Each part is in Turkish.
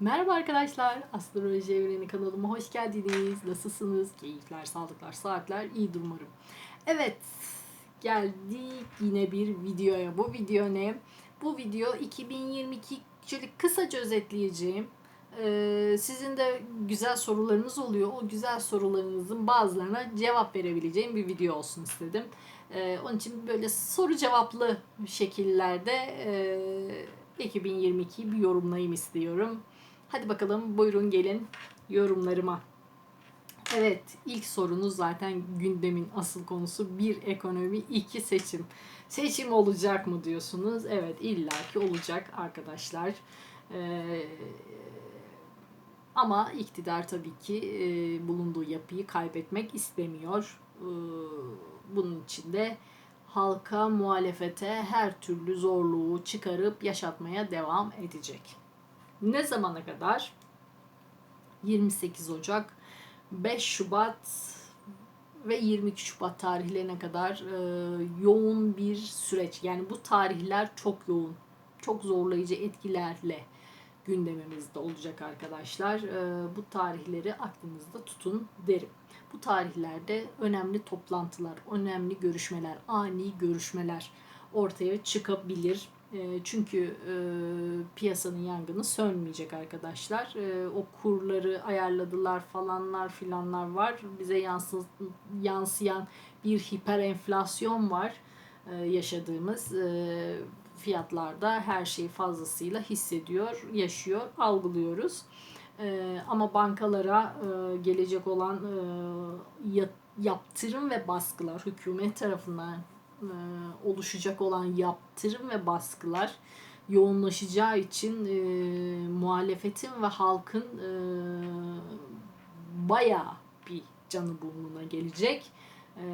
Merhaba arkadaşlar, Astroloji Evreni kanalıma hoş geldiniz. Nasılsınız? Keyifler, sağlıklar, saatler iyi umarım. Evet, geldik yine bir videoya. Bu video ne? Bu video 2022 şöyle kısaca özetleyeceğim. Ee, sizin de güzel sorularınız oluyor. O güzel sorularınızın bazılarına cevap verebileceğim bir video olsun istedim. Ee, onun için böyle soru cevaplı şekillerde e, 2022'yi bir yorumlayayım istiyorum. Hadi bakalım buyurun gelin yorumlarıma. Evet ilk sorunuz zaten gündemin asıl konusu bir ekonomi iki seçim. Seçim olacak mı diyorsunuz? Evet illaki olacak arkadaşlar. Ee, ama iktidar tabii ki e, bulunduğu yapıyı kaybetmek istemiyor. Ee, bunun için de halka muhalefete her türlü zorluğu çıkarıp yaşatmaya devam edecek. Ne zamana kadar? 28 Ocak, 5 Şubat ve 22 Şubat tarihlerine kadar e, yoğun bir süreç. Yani bu tarihler çok yoğun, çok zorlayıcı etkilerle gündemimizde olacak arkadaşlar. E, bu tarihleri aklınızda tutun derim. Bu tarihlerde önemli toplantılar, önemli görüşmeler, ani görüşmeler ortaya çıkabilir çünkü e, piyasanın yangını sönmeyecek arkadaşlar. E, o kurları ayarladılar falanlar filanlar var. Bize yansı, yansıyan bir hiper enflasyon var e, yaşadığımız e, fiyatlarda her şeyi fazlasıyla hissediyor, yaşıyor, algılıyoruz. E, ama bankalara gelecek olan yaptırım ve baskılar hükümet tarafından e, oluşacak olan yaptırım ve baskılar yoğunlaşacağı için e, muhalefetin ve halkın e, bayağı bir canı burnuna gelecek. E,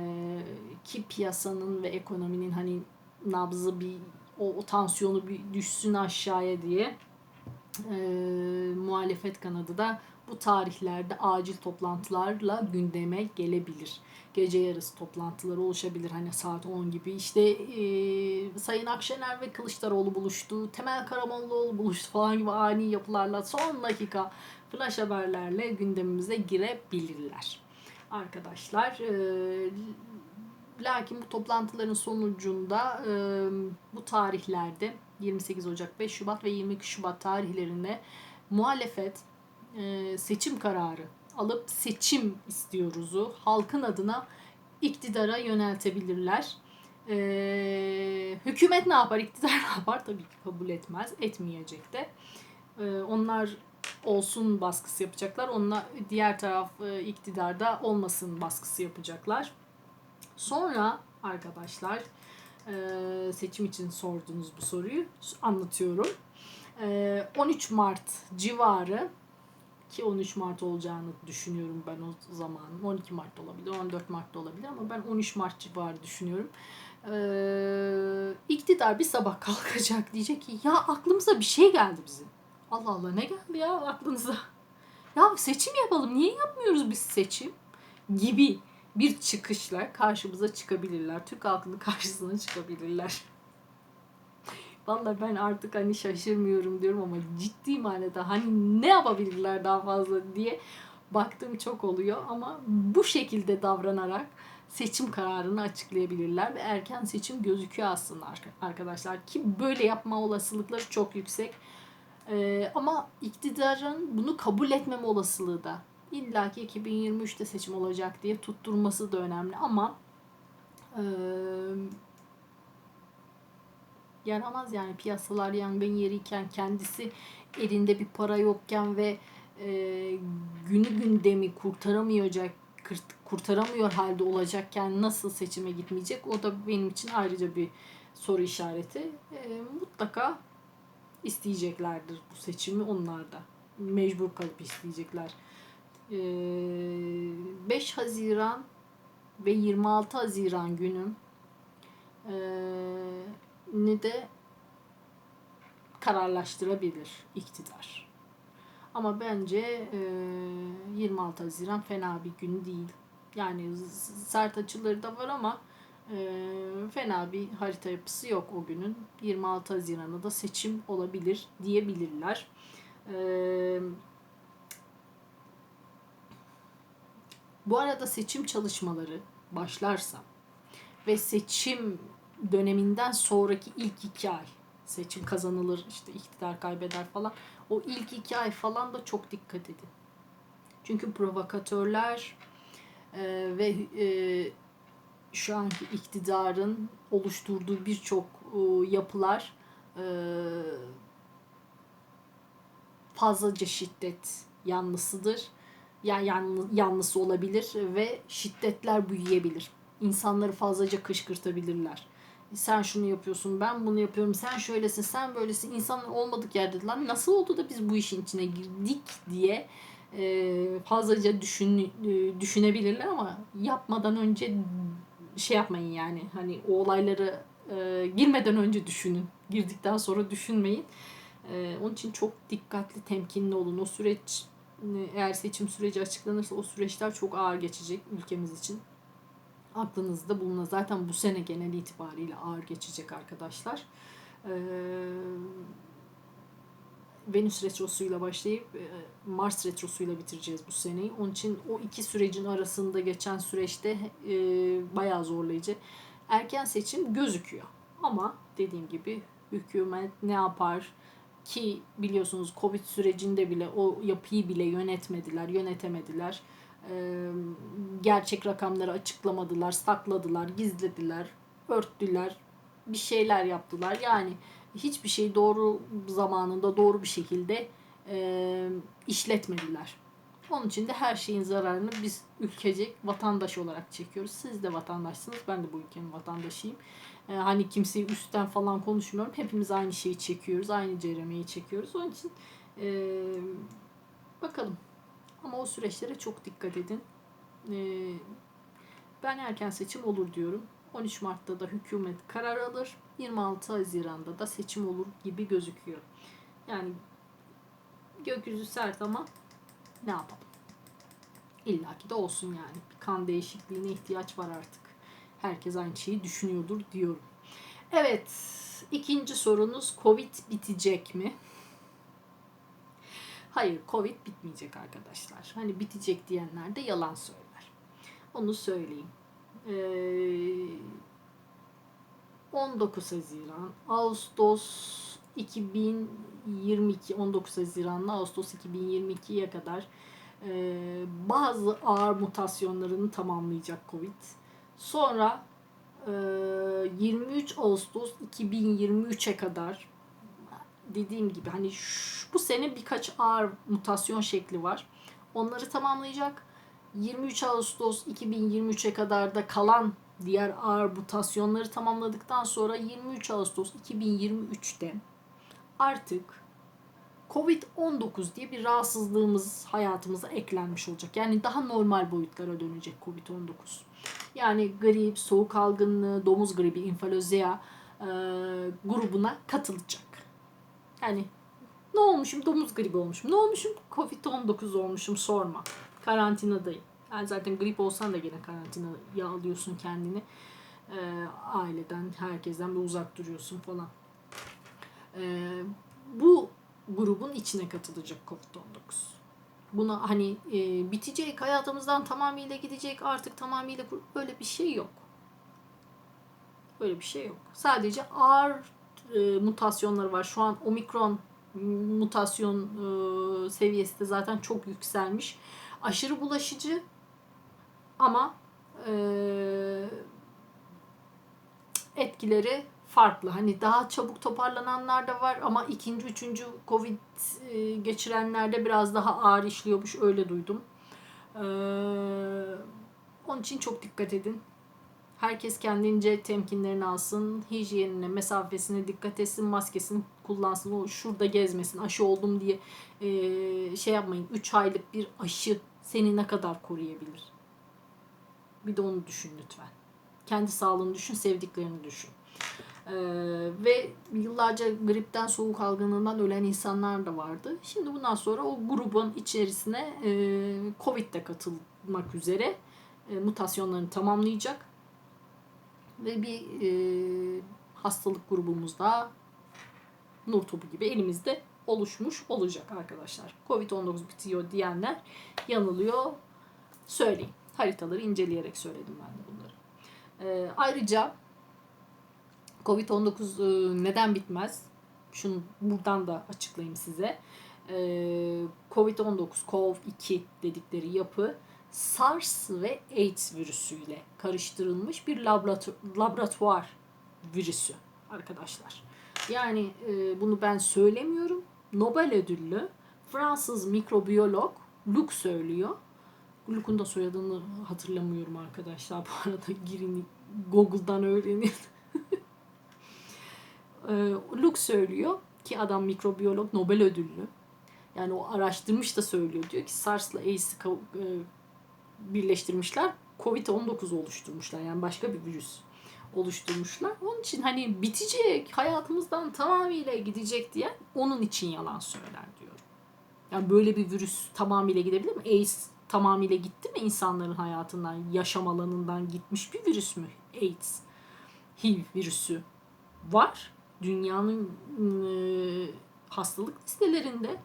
ki piyasanın ve ekonominin hani nabzı bir o, o tansiyonu bir düşsün aşağıya diye e, muhalefet kanadı da bu tarihlerde acil toplantılarla gündeme gelebilir. Gece yarısı toplantıları oluşabilir hani saat 10 gibi. İşte e, Sayın Akşener ve Kılıçdaroğlu buluştu. Temel Karamollaoğlu buluştu falan gibi ani yapılarla son dakika flash haberlerle gündemimize girebilirler. Arkadaşlar e, lakin bu toplantıların sonucunda e, bu tarihlerde 28 Ocak, 5 Şubat ve 22 Şubat tarihlerinde muhalefet e, seçim kararı alıp seçim istiyoruzu halkın adına iktidara yöneltebilirler. Ee, hükümet ne yapar, iktidar ne yapar? Tabii ki kabul etmez, etmeyecek de. Ee, onlar olsun baskısı yapacaklar. Onunla diğer taraf e, iktidarda olmasın baskısı yapacaklar. Sonra arkadaşlar e, seçim için sorduğunuz bu soruyu anlatıyorum. E, 13 Mart civarı ki 13 Mart olacağını düşünüyorum ben o zaman. 12 Mart olabilir, 14 Mart olabilir ama ben 13 Mart civarı düşünüyorum. Ee, iktidar bir sabah kalkacak diyecek ki ya aklımıza bir şey geldi bizim. Allah Allah ne geldi ya aklınıza? Ya seçim yapalım niye yapmıyoruz biz seçim? Gibi bir çıkışla karşımıza çıkabilirler. Türk halkının karşısına çıkabilirler. Valla ben artık hani şaşırmıyorum diyorum ama ciddi manada hani ne yapabilirler daha fazla diye baktığım çok oluyor ama bu şekilde davranarak seçim kararını açıklayabilirler ve erken seçim gözüküyor aslında arkadaşlar ki böyle yapma olasılıkları çok yüksek. Ee, ama iktidarın bunu kabul etmeme olasılığı da illa ki 2023'te seçim olacak diye tutturması da önemli ama yaramaz yani piyasalar yangın yeriyken kendisi elinde bir para yokken ve e, günü gündemi kurtaramayacak kurtaramıyor halde olacakken nasıl seçime gitmeyecek o da benim için ayrıca bir soru işareti. E, mutlaka isteyeceklerdir bu seçimi onlar da. Mecbur kalıp isteyecekler. E, 5 Haziran ve 26 Haziran günüm e, ne de kararlaştırabilir iktidar. Ama bence e, 26 Haziran fena bir gün değil. Yani sert açıları da var ama e, fena bir harita yapısı yok o günün. 26 Haziran'da da seçim olabilir diyebilirler. Ee, bu arada seçim çalışmaları başlarsa ve seçim döneminden sonraki ilk iki ay seçim kazanılır işte iktidar kaybeder falan o ilk iki ay falan da çok dikkat edin. Çünkü provokatörler e, ve e, şu anki iktidarın oluşturduğu birçok e, yapılar e, fazlaca şiddet yanlısıdır. Ya yanlı, yanlısı olabilir ve şiddetler büyüyebilir. İnsanları fazlaca kışkırtabilirler. Sen şunu yapıyorsun, ben bunu yapıyorum, sen şöylesin, sen böylesin. İnsanlar olmadık yerde lan nasıl oldu da biz bu işin içine girdik diye e, fazlaca düşün, e, düşünebilirler ama yapmadan önce şey yapmayın yani. Hani o olayları e, girmeden önce düşünün. Girdikten sonra düşünmeyin. E, onun için çok dikkatli, temkinli olun. O süreç eğer seçim süreci açıklanırsa o süreçler çok ağır geçecek ülkemiz için. Aklınızda bulunun. Zaten bu sene genel itibariyle ağır geçecek arkadaşlar. Ee, Venüs retrosuyla başlayıp e, Mars retrosuyla bitireceğiz bu seneyi. Onun için o iki sürecin arasında geçen süreçte e, bayağı zorlayıcı. Erken seçim gözüküyor. Ama dediğim gibi hükümet ne yapar ki biliyorsunuz Covid sürecinde bile o yapıyı bile yönetmediler, yönetemediler. Gerçek rakamları açıklamadılar, sakladılar, gizlediler, örttüler, bir şeyler yaptılar. Yani hiçbir şey doğru zamanında doğru bir şekilde işletmediler. Onun için de her şeyin zararını biz ülkecek vatandaş olarak çekiyoruz. Siz de vatandaşsınız. Ben de bu ülkenin vatandaşıyım. E, hani kimseyi üstten falan konuşmuyorum. Hepimiz aynı şeyi çekiyoruz. Aynı ceremeyi çekiyoruz. Onun için e, bakalım. Ama o süreçlere çok dikkat edin. E, ben erken seçim olur diyorum. 13 Mart'ta da hükümet karar alır. 26 Haziran'da da seçim olur gibi gözüküyor. Yani gökyüzü sert ama ne yapalım? İlla ki de olsun yani. Bir kan değişikliğine ihtiyaç var artık. Herkes aynı şeyi düşünüyordur diyorum. Evet, ikinci sorunuz Covid bitecek mi? Hayır, Covid bitmeyecek arkadaşlar. Hani bitecek diyenler de yalan söyler. Onu söyleyeyim. Ee, 19 Haziran, Ağustos 2022, 19 Haziran'la Ağustos 2022'ye kadar e, bazı ağır mutasyonlarını tamamlayacak Covid. Sonra e, 23 Ağustos 2023'e kadar dediğim gibi hani şu, bu sene birkaç ağır mutasyon şekli var. Onları tamamlayacak. 23 Ağustos 2023'e kadar da kalan diğer ağır mutasyonları tamamladıktan sonra 23 Ağustos 2023'te artık Covid-19 diye bir rahatsızlığımız hayatımıza eklenmiş olacak. Yani daha normal boyutlara dönecek Covid-19. Yani grip, soğuk algınlığı, domuz gribi, influenza e, grubuna katılacak. Yani ne olmuşum? Domuz gribi olmuşum. Ne olmuşum? Covid-19 olmuşum sorma. Karantinadayım. Yani zaten grip olsan da gene karantinaya alıyorsun kendini. E, aileden, herkesten bir uzak duruyorsun falan. E, bu grubun içine katılacak Covid-19. Buna hani e, bitecek, hayatımızdan tamamıyla gidecek, artık tamamıyla böyle bir şey yok. Böyle bir şey yok. Sadece ağır e, mutasyonları var. Şu an omikron mutasyon e, seviyesi de zaten çok yükselmiş. Aşırı bulaşıcı ama e, etkileri farklı. Hani daha çabuk toparlananlar da var ama ikinci, üçüncü Covid e, geçirenlerde biraz daha ağır işliyormuş öyle duydum. Ee, onun için çok dikkat edin. Herkes kendince temkinlerini alsın. Hijyenine, mesafesine dikkat etsin. Maskesini kullansın. O şurada gezmesin. Aşı oldum diye e, şey yapmayın. 3 aylık bir aşı seni ne kadar koruyabilir? Bir de onu düşün lütfen. Kendi sağlığını düşün, sevdiklerini düşün. Ee, ve yıllarca gripten, soğuk algınlığından ölen insanlar da vardı. Şimdi bundan sonra o grubun içerisine e, Covid de katılmak üzere e, mutasyonlarını tamamlayacak. Ve bir e, hastalık grubumuzda nur topu gibi elimizde oluşmuş olacak arkadaşlar. Covid-19 bitiyor diyenler yanılıyor. Söyleyeyim. Haritaları inceleyerek söyledim ben de bunları. Ee, ayrıca Covid-19 e, neden bitmez? Şunu buradan da açıklayayım size. Ee, Covid-19, COV-2 dedikleri yapı SARS ve AIDS virüsüyle karıştırılmış bir laboratu- laboratuvar virüsü arkadaşlar. Yani e, bunu ben söylemiyorum. Nobel ödüllü Fransız mikrobiyolog Luc söylüyor. Luc'un da soyadını hatırlamıyorum arkadaşlar. Bu arada girin Google'dan öğrenin. e, Luc söylüyor ki adam mikrobiyolog Nobel ödüllü. Yani o araştırmış da söylüyor. Diyor ki SARS'la AIDS'i e, birleştirmişler. Covid-19 oluşturmuşlar. Yani başka bir virüs oluşturmuşlar. Onun için hani bitecek, hayatımızdan tamamıyla gidecek diye onun için yalan söyler diyorum. Yani böyle bir virüs tamamıyla gidebilir mi? AIDS tamamıyla gitti mi insanların hayatından, yaşam alanından gitmiş bir virüs mü? AIDS, HIV virüsü var. Dünyanın e, hastalık listelerinde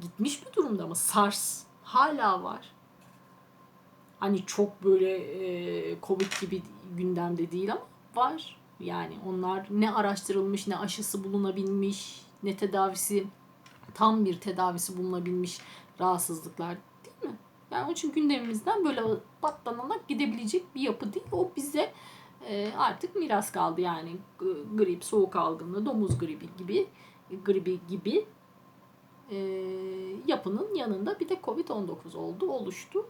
gitmiş bir durumda ama SARS hala var. Hani çok böyle e, Covid gibi gündemde değil ama var. Yani onlar ne araştırılmış, ne aşısı bulunabilmiş, ne tedavisi, tam bir tedavisi bulunabilmiş rahatsızlıklar değil mi? Yani onun için gündemimizden böyle patlanarak gidebilecek bir yapı değil. O bize e, artık miras kaldı yani grip, soğuk algınlığı, domuz gribi gibi gribi gibi e, yapının yanında bir de Covid-19 oldu, oluştu.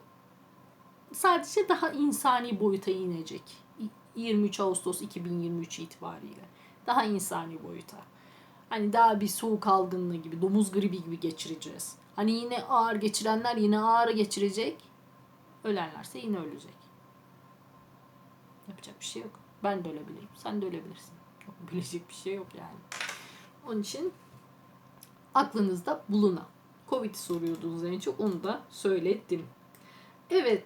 Sadece daha insani boyuta inecek. İ- 23 Ağustos 2023 itibariyle. Daha insani boyuta. Hani daha bir soğuk algınlığı gibi, domuz gribi gibi geçireceğiz. Hani yine ağır geçirenler yine ağır geçirecek. Ölenlerse yine ölecek. Yapacak bir şey yok. Ben de ölebilirim. Sen de ölebilirsin. Bilecek bir şey yok yani. Onun için aklınızda bulunan. Covid soruyordunuz en çok onu da söyledim. Evet.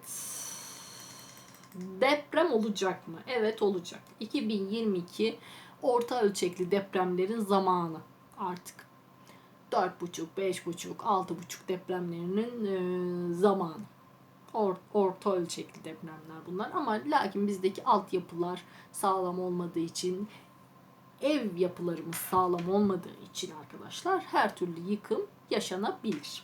Deprem olacak mı? Evet olacak. 2022 orta ölçekli depremlerin zamanı artık. 4,5, 5,5, 6,5 depremlerinin e, zamanı. Or, orta ölçekli depremler bunlar ama lakin bizdeki altyapılar sağlam olmadığı için ev yapılarımız sağlam olmadığı için arkadaşlar her türlü yıkım yaşanabilir.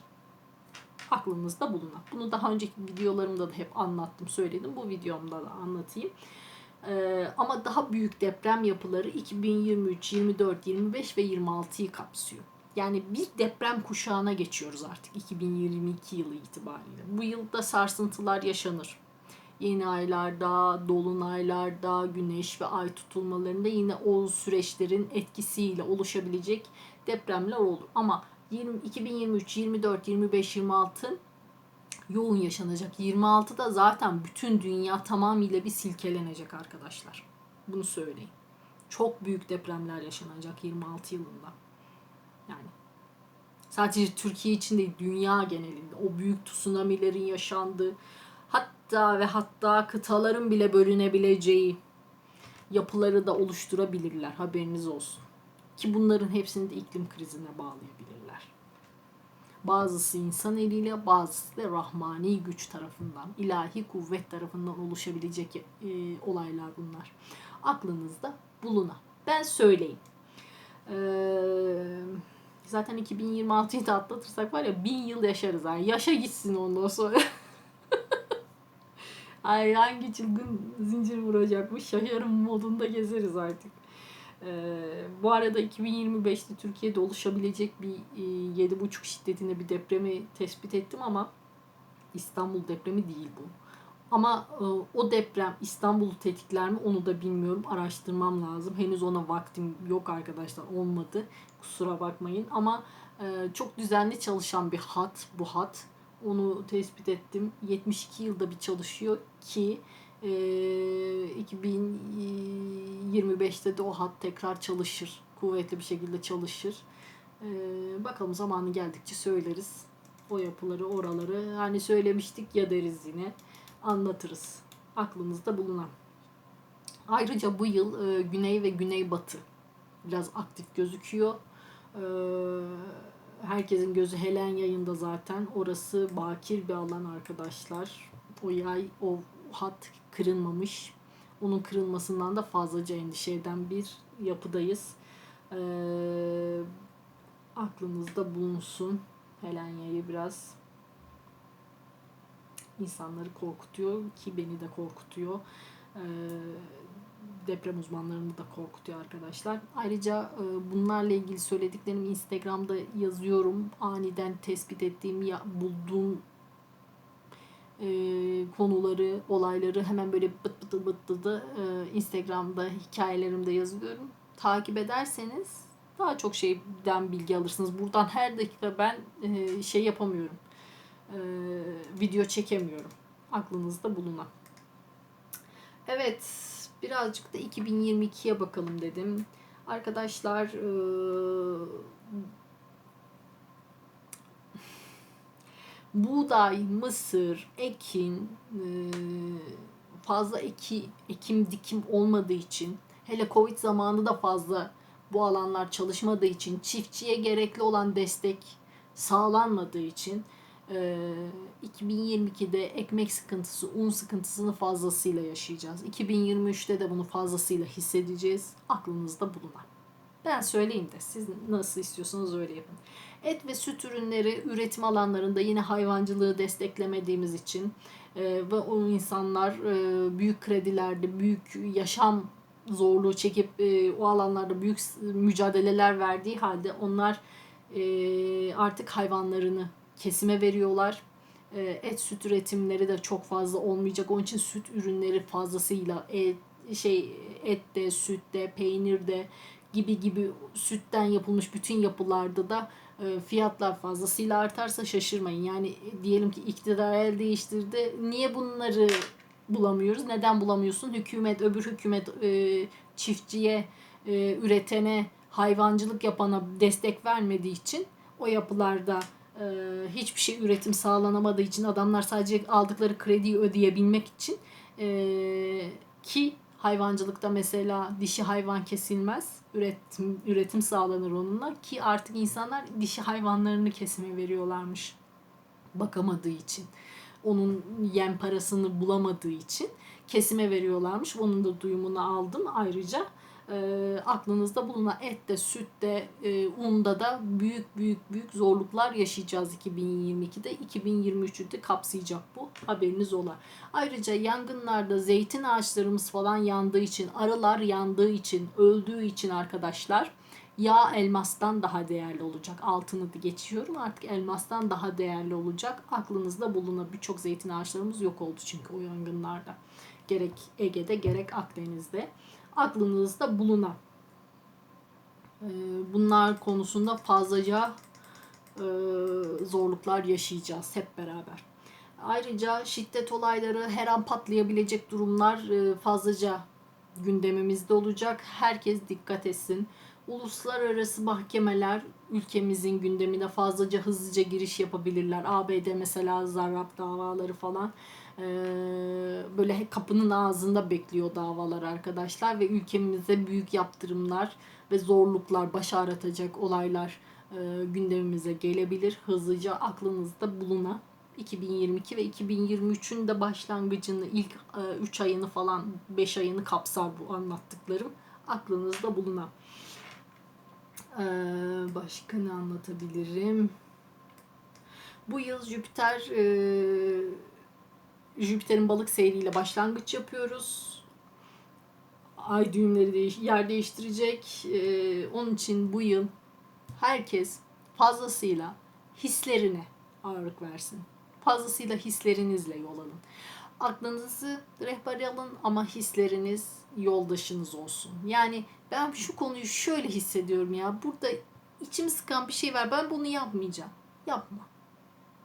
Aklınızda bulunan. Bunu daha önceki videolarımda da hep anlattım, söyledim. Bu videomda da anlatayım. Ee, ama daha büyük deprem yapıları 2023, 24, 25 ve 26'yı kapsıyor. Yani bir deprem kuşağına geçiyoruz artık 2022 yılı itibariyle. Bu yılda sarsıntılar yaşanır. Yeni aylarda, dolunaylarda, güneş ve ay tutulmalarında yine o süreçlerin etkisiyle oluşabilecek depremler olur. Ama 20, 2023, 24, 25, 26 yoğun yaşanacak. 26'da zaten bütün dünya tamamıyla bir silkelenecek arkadaşlar. Bunu söyleyeyim. Çok büyük depremler yaşanacak 26 yılında. Yani sadece Türkiye için değil dünya genelinde o büyük tsunamilerin yaşandığı hatta ve hatta kıtaların bile bölünebileceği yapıları da oluşturabilirler. Haberiniz olsun. Ki bunların hepsini de iklim krizine bağlayabilirler. Bazısı insan eliyle, bazısı da rahmani güç tarafından, ilahi kuvvet tarafından oluşabilecek e, olaylar bunlar. Aklınızda bulunan. Ben söyleyeyim. Ee, zaten 2026'yı da atlatırsak var ya bin yıl yaşarız. Yani yaşa gitsin ondan sonra. Ay hangi çılgın zincir vuracakmış şaşarım modunda gezeriz artık. Ee, bu arada 2025'te Türkiye'de oluşabilecek bir e, 7,5 şiddetinde bir depremi tespit ettim ama İstanbul depremi değil bu. Ama e, o deprem İstanbul'u tetikler mi onu da bilmiyorum. Araştırmam lazım. Henüz ona vaktim yok arkadaşlar. Olmadı. Kusura bakmayın. Ama e, çok düzenli çalışan bir hat bu hat. Onu tespit ettim. 72 yılda bir çalışıyor ki e, 2025'te de o hat tekrar çalışır. Kuvvetli bir şekilde çalışır. E, bakalım zamanı geldikçe söyleriz. O yapıları, oraları. Hani söylemiştik ya deriz yine anlatırız. Aklımızda bulunan. Ayrıca bu yıl e, güney ve güneybatı biraz aktif gözüküyor. E, herkesin gözü Helen yayında zaten. Orası bakir bir alan arkadaşlar. O yay, o hat kırılmamış. Onun kırılmasından da fazlaca endişe eden bir yapıdayız. Ee, aklınızda bulunsun. Helen yayı biraz insanları korkutuyor ki beni de korkutuyor. Ee, deprem uzmanlarını da korkutuyor arkadaşlar. Ayrıca e, bunlarla ilgili söylediklerimi Instagram'da yazıyorum. Aniden tespit ettiğim, ya, bulduğum e, konuları, olayları hemen böyle bıt bıt bıt bıt e, Instagram'da hikayelerimde yazıyorum. Takip ederseniz daha çok şeyden bilgi alırsınız. Buradan her dakika ben e, şey yapamıyorum. E, video çekemiyorum. Aklınızda bulunan. Evet, birazcık da 2022'ye bakalım dedim. Arkadaşlar e, buğday, mısır, ekin e, fazla eki, ekim dikim olmadığı için hele Covid zamanı da fazla bu alanlar çalışmadığı için çiftçiye gerekli olan destek sağlanmadığı için 2022'de ekmek sıkıntısı, un sıkıntısını fazlasıyla yaşayacağız. 2023'te de bunu fazlasıyla hissedeceğiz. Aklınızda bulunan. Ben söyleyeyim de siz nasıl istiyorsanız öyle yapın. Et ve süt ürünleri üretim alanlarında yine hayvancılığı desteklemediğimiz için e, ve o insanlar e, büyük kredilerde, büyük yaşam zorluğu çekip e, o alanlarda büyük mücadeleler verdiği halde onlar e, artık hayvanlarını kesime veriyorlar. E, et süt üretimleri de çok fazla olmayacak. Onun için süt ürünleri fazlasıyla et, şey ette, sütte, peynirde gibi gibi sütten yapılmış bütün yapılarda da e, fiyatlar fazlasıyla artarsa şaşırmayın. Yani diyelim ki iktidar el değiştirdi. Niye bunları bulamıyoruz? Neden bulamıyorsun? Hükümet, öbür hükümet e, çiftçiye, e, üretene, hayvancılık yapana destek vermediği için o yapılarda e, hiçbir şey üretim sağlanamadığı için adamlar sadece aldıkları krediyi ödeyebilmek için e, ki hayvancılıkta mesela dişi hayvan kesilmez. Üretim, üretim sağlanır onunla ki artık insanlar dişi hayvanlarını kesime veriyorlarmış bakamadığı için. Onun yem parasını bulamadığı için kesime veriyorlarmış. Onun da duyumunu aldım ayrıca e, aklınızda bulunan ette, sütte, e, unda da büyük büyük büyük zorluklar yaşayacağız 2022'de. 2023'ü de kapsayacak bu. Haberiniz ola. Ayrıca yangınlarda zeytin ağaçlarımız falan yandığı için, arılar yandığı için, öldüğü için arkadaşlar yağ elmastan daha değerli olacak. Altını da geçiyorum. Artık elmastan daha değerli olacak. Aklınızda bulunan birçok zeytin ağaçlarımız yok oldu çünkü o yangınlarda. Gerek Ege'de gerek Akdeniz'de aklınızda bulunan. Ee, bunlar konusunda fazlaca e, zorluklar yaşayacağız hep beraber. Ayrıca şiddet olayları her an patlayabilecek durumlar e, fazlaca gündemimizde olacak. Herkes dikkat etsin. Uluslararası mahkemeler ülkemizin gündemine fazlaca hızlıca giriş yapabilirler. ABD mesela zarrab davaları falan ee, böyle kapının ağzında bekliyor davalar arkadaşlar ve ülkemize büyük yaptırımlar ve zorluklar, baş ağrıtacak olaylar e, gündemimize gelebilir. Hızlıca aklınızda bulunan 2022 ve 2023'ün de başlangıcını ilk 3 e, ayını falan 5 ayını kapsar bu anlattıklarım. Aklınızda bulunan. Ee, başka ne anlatabilirim? Bu yıl Jüpiter e, Jüpiter'in balık seyriyle başlangıç yapıyoruz. Ay düğümleri değiş yer değiştirecek. Ee, onun için bu yıl herkes fazlasıyla hislerine ağırlık versin. Fazlasıyla hislerinizle yol alın. Aklınızı rehber alın ama hisleriniz yoldaşınız olsun. Yani ben şu konuyu şöyle hissediyorum ya. Burada içimi sıkan bir şey var. Ben bunu yapmayacağım. Yapma.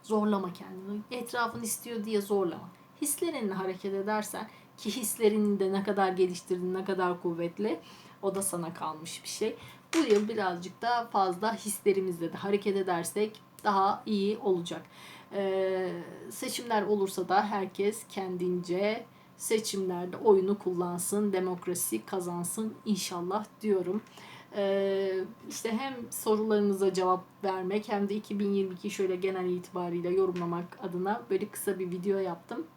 Zorlama kendini. Etrafın istiyor diye zorlama hislerinle hareket edersen ki hislerini de ne kadar geliştirdin, ne kadar kuvvetli o da sana kalmış bir şey. Bu yıl birazcık daha fazla hislerimizle de hareket edersek daha iyi olacak. Ee, seçimler olursa da herkes kendince seçimlerde oyunu kullansın, demokrasi kazansın inşallah diyorum. Ee, işte hem sorularınıza cevap vermek hem de 2022 şöyle genel itibariyle yorumlamak adına böyle kısa bir video yaptım.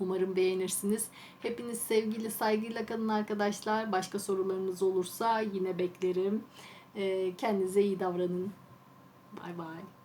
Umarım beğenirsiniz. Hepiniz sevgiyle, saygıyla kalın arkadaşlar. Başka sorularınız olursa yine beklerim. Ee, kendinize iyi davranın. Bay bay.